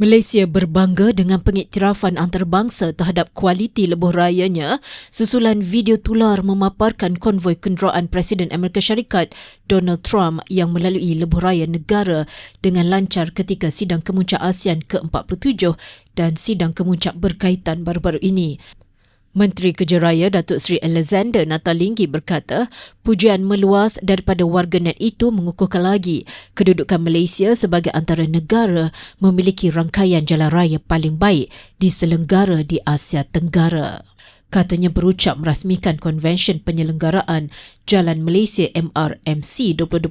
Malaysia berbangga dengan pengiktirafan antarabangsa terhadap kualiti lebuh rayanya susulan video tular memaparkan konvoi kenderaan Presiden Amerika Syarikat Donald Trump yang melalui lebuh raya negara dengan lancar ketika sidang kemuncak ASEAN ke-47 dan sidang kemuncak berkaitan baru-baru ini. Menteri Kejaraya Datuk Seri Alexander Natalinggi berkata, pujian meluas daripada warganet itu mengukuhkan lagi kedudukan Malaysia sebagai antara negara memiliki rangkaian jalan raya paling baik diselenggara di Asia Tenggara. Katanya berucap merasmikan konvensyen penyelenggaraan Jalan Malaysia MRMC 2025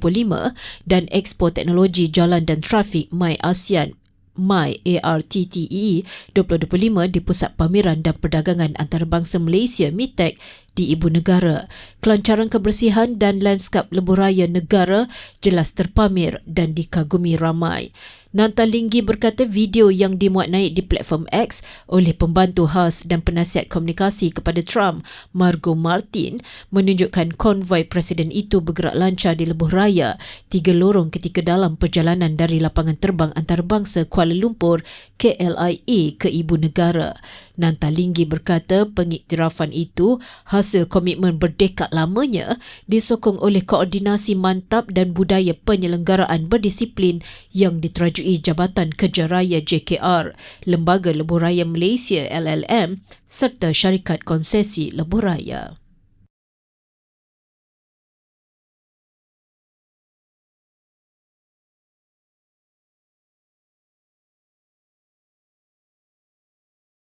dan Expo Teknologi Jalan dan Trafik My ASEAN MY ARTTE 2025 di Pusat Pameran dan Perdagangan Antarabangsa Malaysia MITEC di ibu negara. Kelancaran kebersihan dan landskap leburaya negara jelas terpamer dan dikagumi ramai. Nanta Linggi berkata video yang dimuat naik di platform X oleh pembantu khas dan penasihat komunikasi kepada Trump, Margot Martin, menunjukkan konvoi presiden itu bergerak lancar di lebuh raya tiga lorong ketika dalam perjalanan dari lapangan terbang antarabangsa Kuala Lumpur KLIA ke ibu negara. Nanta Linggi berkata pengiktirafan itu hasil komitmen berdekad lamanya disokong oleh koordinasi mantap dan budaya penyelenggaraan berdisiplin yang diterajui Jabatan Kejaraya JKR, Lembaga Lebuh Raya Malaysia LLM serta syarikat konsesi lebuh raya.